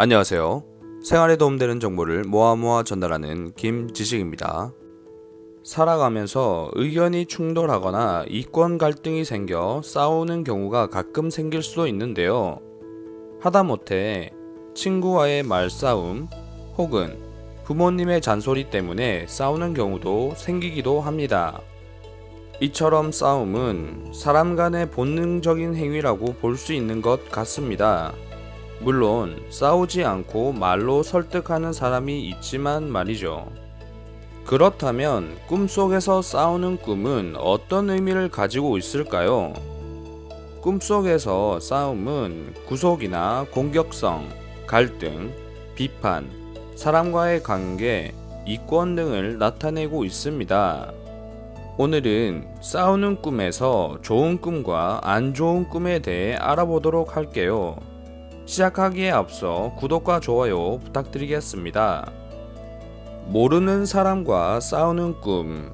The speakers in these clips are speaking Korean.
안녕하세요. 생활에 도움되는 정보를 모아 모아 전달하는 김지식입니다. 살아가면서 의견이 충돌하거나 이권 갈등이 생겨 싸우는 경우가 가끔 생길 수도 있는데요. 하다못해 친구와의 말싸움 혹은 부모님의 잔소리 때문에 싸우는 경우도 생기기도 합니다. 이처럼 싸움은 사람 간의 본능적인 행위라고 볼 수 있는 것 같습니다. 물론 싸우지 않고 말로 설득하는 사람이 있지만 말이죠. 그렇다면 꿈속에서 싸우는 꿈은 어떤 의미를 가지고 있을까요? 꿈속에서 싸움은 구속이나 공격성, 갈등, 비판, 사람과의 관계, 이권 등을 나타내고 있습니다. 오늘은 싸우는 꿈에서 좋은 꿈과 안 좋은 꿈에 대해 알아보도록 할게요. 시작하기에 앞서 구독과 좋아요 부탁드리겠습니다. 모르는 사람과 싸우는 꿈.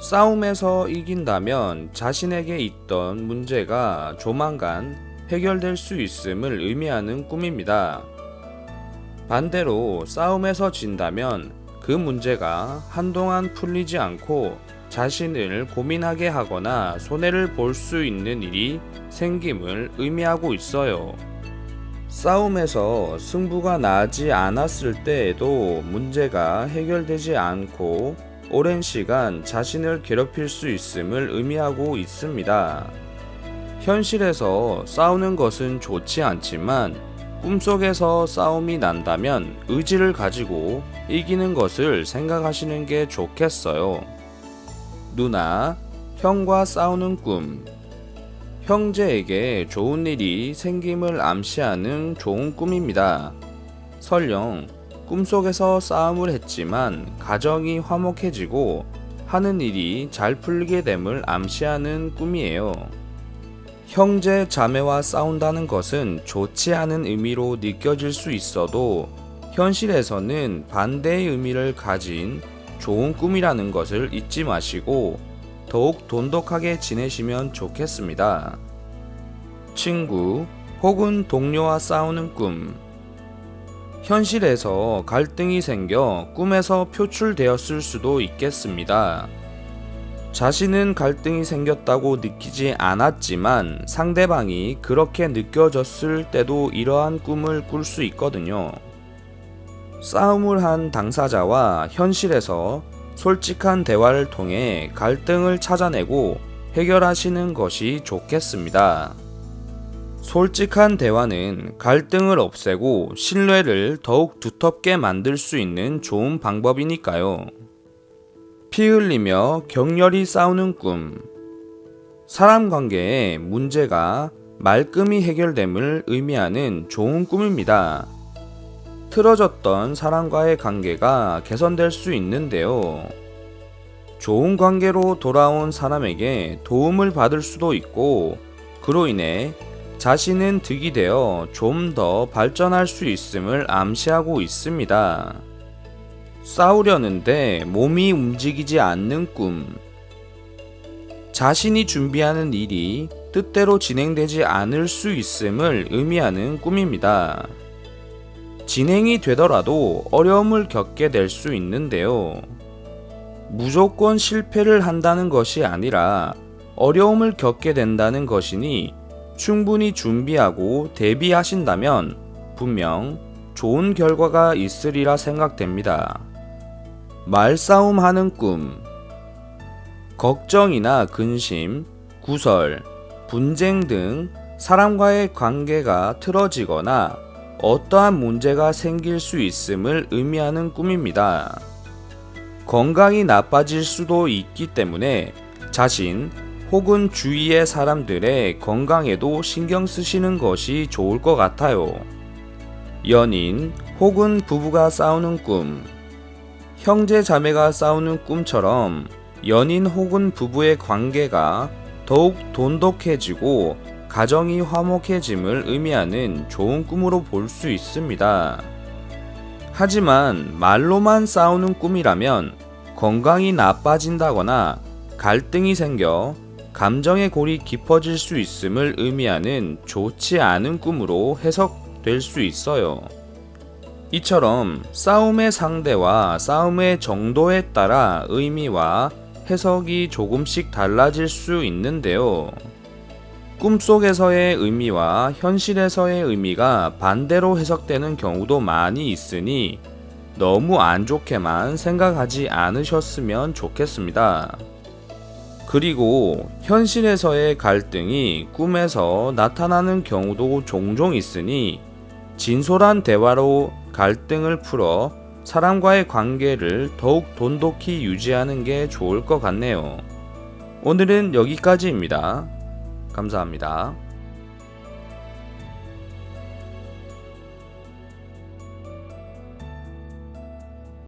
싸움에서 이긴다면 자신에게 있던 문제가 조만간 해결될 수 있음을 의미하는 꿈입니다. 반대로 싸움에서 진다면 그 문제가 한동안 풀리지 않고 자신을 고민하게 하거나 손해를 볼 수 있는 일이 생김을 의미하고 있어요. 싸움에서 승부가 나지 않았을 때에도 문제가 해결되지 않고 오랜 시간 자신을 괴롭힐 수 있음을 의미하고 있습니다. 현실에서 싸우는 것은 좋지 않지만 꿈속에서 싸움이 난다면 의지를 가지고 이기는 것을 생각하시는 게 좋겠어요. 누나, 형과 싸우는 꿈. 형제에게 좋은 일이 생김을 암시하는 좋은 꿈입니다. 설령 꿈속에서 싸움을 했지만 가정이 화목해지고 하는 일이 잘 풀리게 됨을 암시하는 꿈이에요. 형제 자매와 싸운다는 것은 좋지 않은 의미로 느껴질 수 있어도 현실에서는 반대의 의미를 가진 좋은 꿈이라는 것을 잊지 마시고 더욱 돈독하게 지내시면 좋겠습니다. 친구 혹은 동료와 싸우는 꿈. 현실에서 갈등이 생겨 꿈에서 표출되었을 수도 있겠습니다. 자신은 갈등이 생겼다고 느끼지 않았지만 상대방이 그렇게 느껴졌을 때도 이러한 꿈을 꿀 수 있거든요. 싸움을 한 당사자와 현실에서 솔직한 대화를 통해 갈등을 찾아내고 해결하시는 것이 좋겠습니다. 솔직한 대화는 갈등을 없애고 신뢰를 더욱 두텁게 만들 수 있는 좋은 방법이니까요. 피 흘리며 격렬히 싸우는 꿈. 사람 관계에 문제가 말끔히 해결됨을 의미하는 좋은 꿈입니다. 틀어졌던 사람과의 관계가 개선될 수 있는데요. 좋은 관계로 돌아온 사람에게 도움을 받을 수도 있고, 그로 인해 자신은 득이 되어 좀 더 발전할 수 있음을 암시하고 있습니다. 싸우려는데 몸이 움직이지 않는 꿈. 자신이 준비하는 일이 뜻대로 진행되지 않을 수 있음을 의미하는 꿈입니다. 진행이 되더라도 어려움을 겪게 될 수 있는데요. 무조건 실패를 한다는 것이 아니라 어려움을 겪게 된다는 것이니 충분히 준비하고 대비하신다면 분명 좋은 결과가 있으리라 생각됩니다. 말싸움 하는 꿈. 걱정이나 근심, 구설, 분쟁 등 사람과의 관계가 틀어지거나 어떠한 문제가 생길 수 있음을 의미하는 꿈입니다. 건강이 나빠질 수도 있기 때문에 자신 혹은 주위의 사람들의 건강에도 신경 쓰시는 것이 좋을 것 같아요. 연인 혹은 부부가 싸우는 꿈. 형제 자매가 싸우는 꿈처럼 연인 혹은 부부의 관계가 더욱 돈독해지고 가정이 화목해짐을 의미하는 좋은 꿈으로 볼 수 있습니다. 하지만 말로만 싸우는 꿈이라면 건강이 나빠진다거나 갈등이 생겨 감정의 골이 깊어질 수 있음을 의미하는 좋지 않은 꿈으로 해석 될 수 있어요. 이처럼 싸움의 상대와 싸움의 정도에 따라 의미와 해석이 조금씩 달라질 수 있는데요. 꿈속에서의 의미와 현실에서의 의미가 반대로 해석되는 경우도 많이 있으니 너무 안 좋게만 생각하지 않으셨으면 좋겠습니다. 그리고 현실에서의 갈등이 꿈에서 나타나는 경우도 종종 있으니 진솔한 대화로 갈등을 풀어 사람과의 관계를 더욱 돈독히 유지하는 게 좋을 것 같네요. 오늘은 여기까지입니다. 감사합니다.